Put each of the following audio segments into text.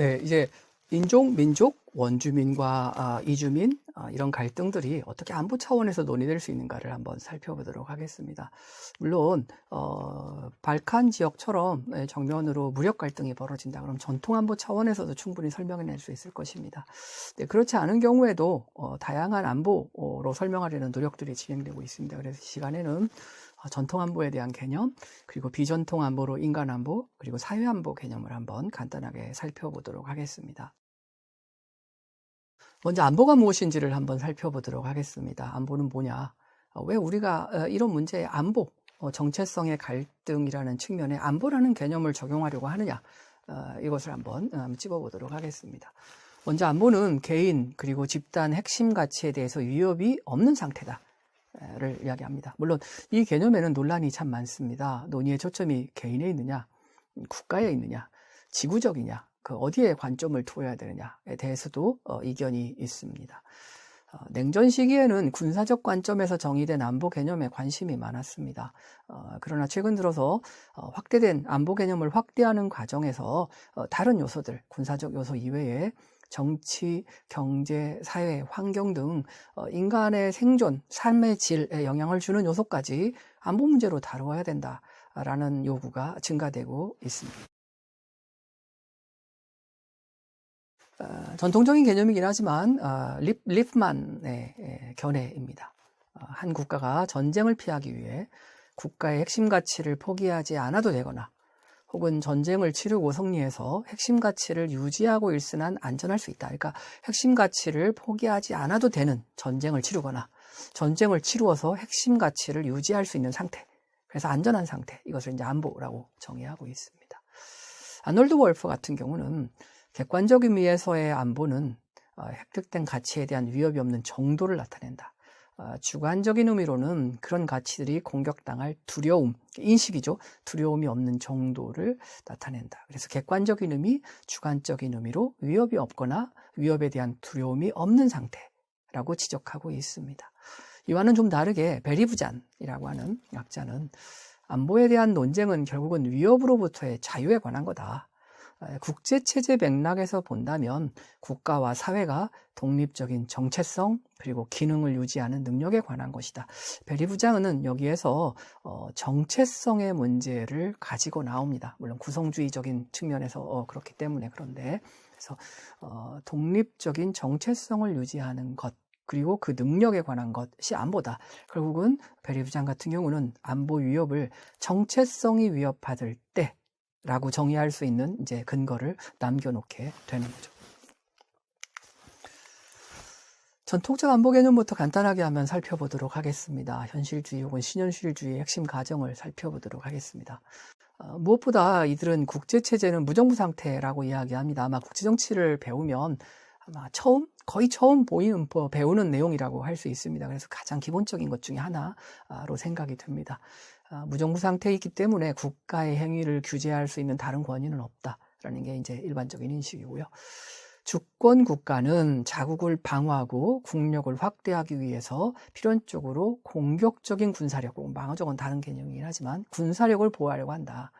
네, 이제 인종, 민족, 원주민과 아, 이주민 아, 이런 갈등들이 어떻게 안보 차원에서 논의될 수 있는가를 한번 살펴보도록 하겠습니다. 물론 어, 발칸 지역처럼 예, 정면으로 무력 갈등이 벌어진다 그럼 전통 안보 차원에서도 충분히 설명해낼 수 있을 것입니다. 네, 그렇지 않은 경우에도 어, 다양한 안보로 설명하려는 노력들이 진행되고 있습니다. 그래서 이 시간에는 어, 전통 안보에 대한 개념, 그리고 비전통 안보로 인간 안보, 그리고 사회 안보 개념을 한번 간단하게 살펴보도록 하겠습니다. 먼저 안보가 무엇인지를 한번 살펴보도록 하겠습니다. 안보는 뭐냐? 어, 왜 우리가 어, 이런 문제에 안보, 어, 정체성의 갈등이라는 측면에 안보라는 개념을 적용하려고 하느냐? 어, 이것을 한번 음, 찝어보도록 하겠습니다. 먼저 안보는 개인 그리고 집단 핵심 가치에 대해서 위협이 없는 상태다. 를 이야기합니다. 물론 이 개념에는 논란이 참 많습니다. 논의의 초점이 개인에 있느냐, 국가에 있느냐, 지구적이냐, 그 어디에 관점을 두어야 되느냐에 대해서도 어, 이견이 있습니다. 어, 냉전 시기에는 군사적 관점에서 정의된 안보 개념에 관심이 많았습니다. 어, 그러나 최근 들어서 어, 확대된 안보 개념을 확대하는 과정에서 어, 다른 요소들, 군사적 요소 이외에 정치, 경제, 사회, 환경 등 어, 인간의 생존, 삶의 질에 영향을 주는 요소까지 안보 문제로 다루어야 된다라는 요구가 증가되고 있습니다. 어, 전통적인 개념이긴 하지만 어, 립, 예, 견해입니다. 어, 한 국가가 전쟁을 피하기 위해 국가의 핵심 가치를 포기하지 않아도 되거나 혹은 전쟁을 치르고 승리해서 핵심 가치를 유지하고 일승한 안전할 수 있다. 그러니까 핵심 가치를 포기하지 않아도 되는 전쟁을 치르거나 전쟁을 치루어서 핵심 가치를 유지할 수 있는 상태. 그래서 안전한 상태. 이것을 이제 안보라고 정의하고 있습니다. 아놀드 월프 같은 경우는 객관적인 의미에서의 안보는 어, 획득된 가치에 대한 위협이 없는 정도를 나타낸다. 어, 주관적인 의미로는 그런 가치들이 공격당할 두려움, 인식이죠. 두려움이 없는 정도를 나타낸다. 그래서 객관적인 의미, 주관적인 의미로 위협이 없거나 위협에 대한 두려움이 없는 상태라고 지적하고 있습니다. 이와는 좀 다르게 베리부잔이라고 하는 약자는 안보에 대한 논쟁은 결국은 위협으로부터의 자유에 관한 거다. 국제체제 맥락에서 본다면 국가와 사회가 독립적인 정체성 그리고 기능을 유지하는 능력에 관한 것이다. 베리 부장은 여기에서 어, 정체성의 문제를 가지고 나옵니다. 물론 구성주의적인 측면에서 어, 그렇기 때문에 그런데 그래서 어, 독립적인 정체성을 유지하는 것 그리고 그 능력에 관한 것이 안보다. 결국은 베리 부장 같은 경우는 안보 위협을 정체성이 위협받을 때 라고 정의할 수 있는 이제 근거를 남겨놓게 되는 거죠. 전통적 안보 개념부터 간단하게 한번 살펴보도록 하겠습니다. 현실주의 혹은 신현실주의의 핵심 가정을 살펴보도록 하겠습니다. 어, 무엇보다 이들은 국제체제는 무정부 상태라고 이야기합니다. 아마 국제정치를 배우면 아마 처음, 거의 처음 보이는, 배우는 내용이라고 할 수 있습니다. 그래서 가장 기본적인 것 중에 하나로 생각이 듭니다. 아, 무정부 상태에 있기 때문에 국가의 행위를 규제할 수 있는 다른 권위는 없다라는 게 이제 일반적인 인식이고요. 주권 국가는 자국을 방어하고 국력을 확대하기 위해서 필연적으로 공격적인 군사력, 방어적은 다른 개념이긴 하지만 군사력을 보호하려고 한다.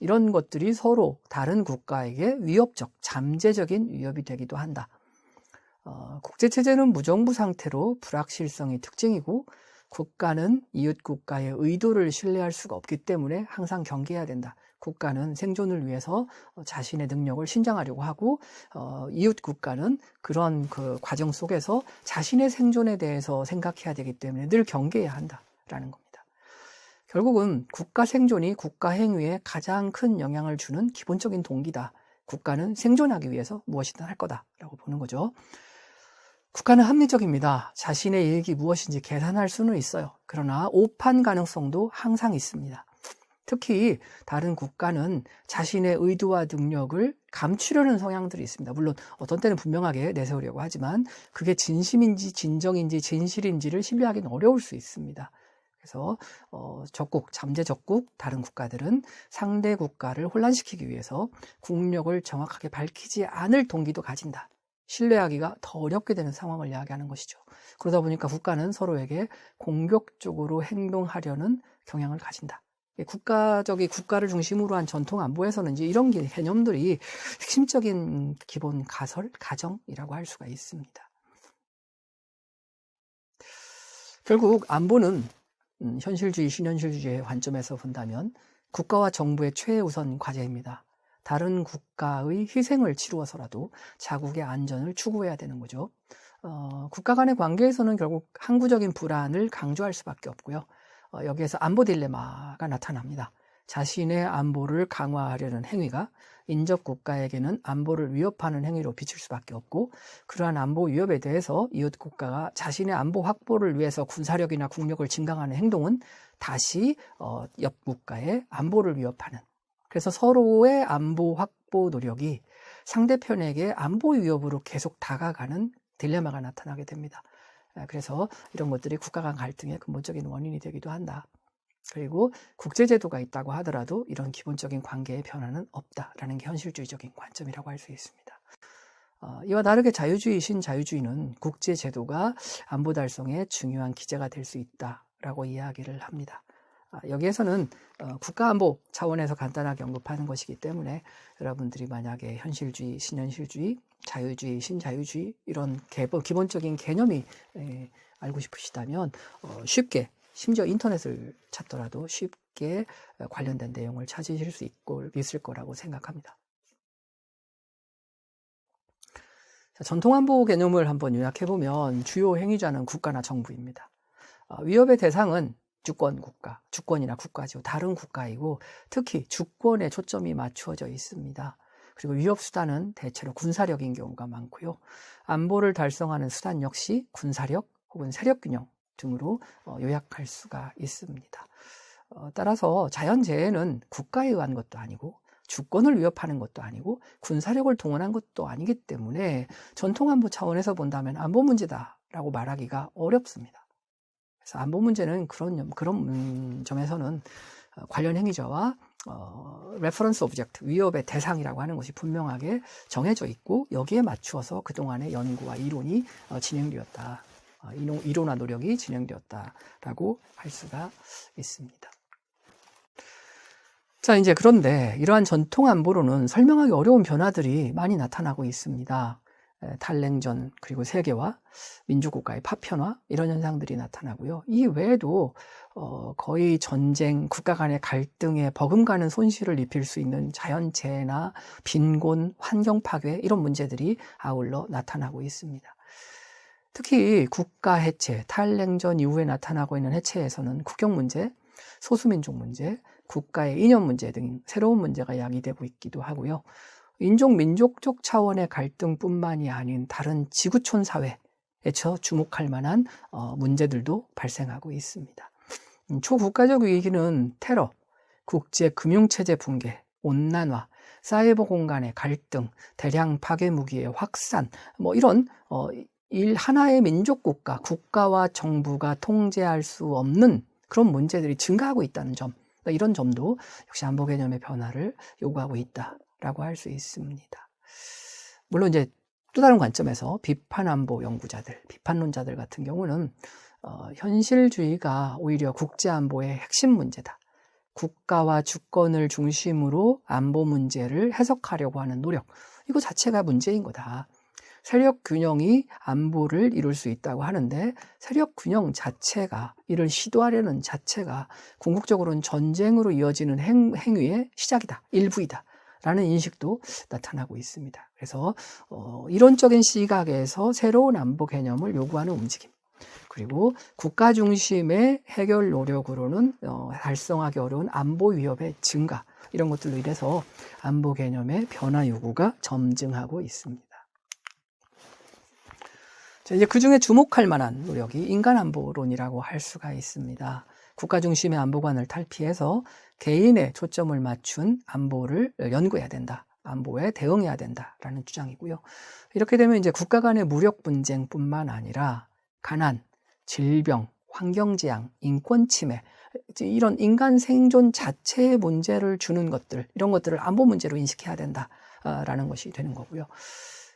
이런 것들이 서로 다른 국가에게 위협적, 잠재적인 위협이 되기도 한다. 어, 국제체제는 무정부 상태로 불확실성이 특징이고 국가는 이웃 국가의 의도를 신뢰할 수가 없기 때문에 항상 경계해야 된다. 국가는 생존을 위해서 어, 자신의 능력을 신장하려고 하고 어, 이웃 국가는 그런 그 과정 속에서 자신의 생존에 대해서 생각해야 되기 때문에 늘 경계해야 한다라는 겁니다. 결국은 국가 생존이 국가 행위에 가장 큰 영향을 주는 기본적인 동기다. 국가는 생존하기 위해서 무엇이든 할 거다라고 보는 거죠. 국가는 합리적입니다. 자신의 이익이 무엇인지 계산할 수는 있어요. 그러나 오판 가능성도 항상 있습니다. 특히 다른 국가는 자신의 의도와 능력을 감추려는 성향들이 있습니다. 물론 어떤 때는 분명하게 내세우려고 하지만 그게 진심인지 진정인지 진실인지를 신뢰하기는 어려울 수 있습니다. 그래서 어, 적국, 잠재 적국 다른 국가들은 상대 국가를 혼란시키기 위해서 국력을 정확하게 밝히지 않을 동기도 가진다. 신뢰하기가 더 어렵게 되는 상황을 이야기하는 것이죠. 그러다 보니까 국가는 서로에게 공격적으로 행동하려는 경향을 가진다. 국가적인 국가를 중심으로 한 전통 안보에서는 이제 이런 개념들이 핵심적인 기본 가설, 가정이라고 할 수가 있습니다. 결국 안보는 음, 현실주의, 신현실주의의 관점에서 본다면 국가와 정부의 최우선 과제입니다. 다른 국가의 희생을 치루어서라도 자국의 안전을 추구해야 되는 거죠. 어, 국가 간의 관계에서는 결국 항구적인 불안을 강조할 수밖에 없고요. 어, 여기에서 안보 딜레마가 나타납니다. 자신의 안보를 강화하려는 행위가 인접 국가에게는 안보를 위협하는 행위로 비칠 수밖에 없고 그러한 안보 위협에 대해서 이웃 국가가 자신의 안보 확보를 위해서 군사력이나 국력을 증강하는 행동은 다시 어, 옆 국가의 안보를 위협하는 그래서 서로의 안보 확보 노력이 상대편에게 안보 위협으로 계속 다가가는 딜레마가 나타나게 됩니다. 그래서 이런 것들이 국가 간 갈등의 근본적인 원인이 되기도 한다. 그리고 국제제도가 있다고 하더라도 이런 기본적인 관계의 변화는 없다라는 게 현실주의적인 관점이라고 할 수 있습니다. 어, 이와 다르게 자유주의, 신 자유주의는 국제제도가 안보 달성에 중요한 기제가 될 수 있다라고 이야기를 합니다. 아, 여기에서는 어, 국가안보 차원에서 간단하게 언급하는 것이기 때문에 여러분들이 만약에 현실주의, 신현실주의, 자유주의, 신자유주의 이런 기본적인 개념이 알고 싶으시다면 어, 쉽게 심지어 인터넷을 찾더라도 쉽게 관련된 내용을 찾으실 수 있고 있을 거라고 생각합니다. 전통안보 개념을 한번 요약해 보면 주요 행위자는 국가나 정부입니다. 어, 위협의 대상은 주권 국가, 주권이나 국가죠. 다른 국가이고 특히 주권에 초점이 맞추어져 있습니다. 그리고 위협 수단은 대체로 군사력인 경우가 많고요. 안보를 달성하는 수단 역시 군사력 혹은 세력 균형 등으로 어, 요약할 수가 있습니다. 어, 따라서 자연재해는 국가에 의한 것도 아니고 주권을 위협하는 것도 아니고 군사력을 동원한 것도 아니기 때문에 전통 안보 차원에서 본다면 안보 문제다라고 말하기가 어렵습니다. 그래서 안보 문제는 그런 그런 점에서는 어, 관련 행위자와 어, 레퍼런스 오브젝트, 위협의 대상이라고 하는 것이 분명하게 정해져 있고 여기에 맞추어서 그동안의 연구와 이론이 어, 진행되었다. 어, 이론화 노력이 진행되었다라고 할 수가 있습니다. 자, 이제 그런데 이러한 전통 안보로는 설명하기 어려운 변화들이 많이 나타나고 있습니다. 탈냉전 그리고 세계화, 민주국가의 파편화 이런 현상들이 나타나고요. 이 외에도 어, 거의 전쟁, 국가 간의 갈등에 버금가는 손실을 입힐 수 있는 자연재해나 빈곤, 환경 파괴 이런 문제들이 아울러 나타나고 있습니다. 특히 국가 해체, 탈냉전 이후에 나타나고 있는 해체에서는 국경 문제, 소수민족 문제, 국가의 이념 문제 등 새로운 문제가 야기되고 있기도 하고요. 인종 민족적 차원의 갈등뿐만이 아닌 다른 지구촌 사회에서 주목할 만한 어, 문제들도 발생하고 있습니다. 음, 초국가적 위기는 테러, 국제 금융체제 붕괴, 온난화, 사이버 공간의 갈등, 대량 파괴 무기의 확산, 뭐 이런 어, 일 하나의 민족 국가, 국가와 정부가 통제할 수 없는 그런 문제들이 증가하고 있다는 점, 이런 점도 역시 안보 개념의 변화를 요구하고 있다 라고 할 수 있습니다. 물론 이제 또 다른 관점에서 비판 안보 연구자들, 비판론자들 같은 경우는 어, 현실주의가 오히려 국제 안보의 핵심 문제다. 국가와 주권을 중심으로 안보 문제를 해석하려고 하는 노력, 이거 자체가 문제인 거다. 세력 균형이 안보를 이룰 수 있다고 하는데 세력 균형 자체가 이를 시도하려는 자체가 궁극적으로는 전쟁으로 이어지는 행, 행위의 시작이다. 일부이다. 라는 인식도 나타나고 있습니다. 그래서 어, 이론적인 시각에서 새로운 안보 개념을 요구하는 움직임. 그리고 국가 중심의 해결 노력으로는 어, 달성하기 어려운 안보 위협의 증가 이런 것들로 인해서 안보 개념의 변화 요구가 점증하고 있습니다. 자, 이제 그 중에 주목할 만한 노력이 인간안보론이라고 할 수가 있습니다. 국가 중심의 안보관을 탈피해서 개인의 초점을 맞춘 안보를 연구해야 된다. 안보에 대응해야 된다라는 주장이고요. 이렇게 되면 이제 국가 간의 무력 분쟁뿐만 아니라 가난, 질병, 환경재앙, 인권 침해 이런 인간 생존 자체의 문제를 주는 것들 이런 것들을 안보 문제로 인식해야 된다라는 것이 되는 거고요.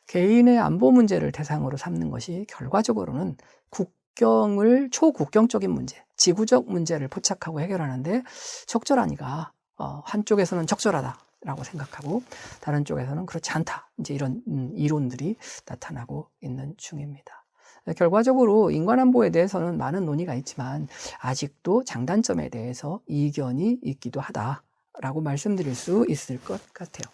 개인의 안보 문제를 대상으로 삼는 것이 결과적으로는 국경을 초국경적인 문제, 지구적 문제를 포착하고 해결하는데 적절하니가 어, 한쪽에서는 적절하다라고 생각하고 다른 쪽에서는 그렇지 않다. 이제 이런 음, 이론들이 나타나고 있는 중입니다. 결과적으로 인간안보에 대해서는 많은 논의가 있지만 아직도 장단점에 대해서 이견이 있기도 하다라고 말씀드릴 수 있을 것 같아요.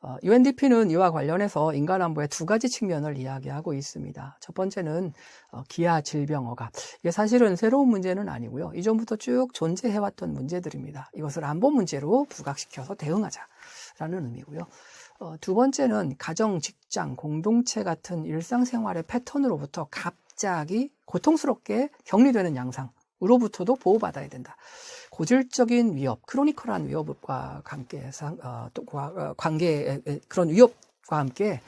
어, UNDP는 이와 관련해서 인간안보의 두 가지 측면을 이야기하고 있습니다. 첫 번째는 어, 기아 질병어가 이게 사실은 새로운 문제는 아니고요. 이전부터 쭉 존재해왔던 문제들입니다. 이것을 안보 문제로 부각시켜서 대응하자라는 의미고요. 어, 두 번째는 가정, 직장, 공동체 같은 일상생활의 패턴으로부터 갑자기 고통스럽게 격리되는 양상 으로부터도 보호받아야 된다. 고질적인 위협, 크로니컬한 위협과 함께 어, 또 어, 관계 그런 위협과 함께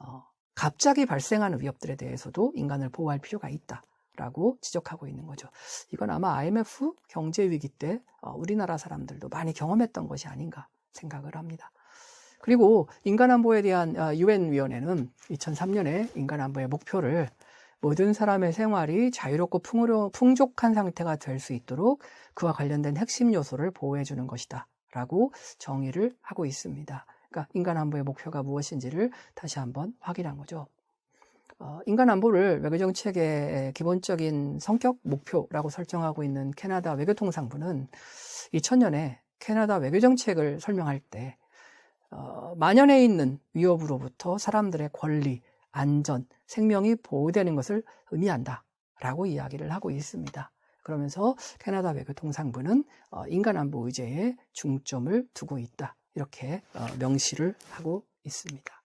어, 갑자기 발생하는 위협들에 대해서도 인간을 보호할 필요가 있다 라고 지적하고 있는 거죠. 이건 아마 IMF 경제 위기 때 어, 우리나라 사람들도 많이 경험했던 것이 아닌가 생각을 합니다. 그리고 인간안보에 대한 유엔 위원회는 2003년에 인간안보의 목표를 모든 사람의 생활이 자유롭고 풍요로, 풍족한 상태가 될 수 있도록 그와 관련된 핵심 요소를 보호해 주는 것이다. 라고 정의를 하고 있습니다. 그러니까 인간 안보의 목표가 무엇인지를 다시 한번 확인한 거죠. 어, 인간 안보를 외교 정 책의 기본적인 성격 목표라고 설정하고 있는 캐나다 외교통상부는 2000년에 캐나다 외교 정책을 설명할 때 어, 만연해 있는 위협으로부터 사람들의 권리, 안전, 생명이 보호되는 것을 의미한다. 라고 이야기를 하고 있습니다. 그러면서 캐나다 외교통상부는 그 어, 인간안보 의제에 중점을 두고 있다. 이렇게 어, 명시를 하고 있습니다.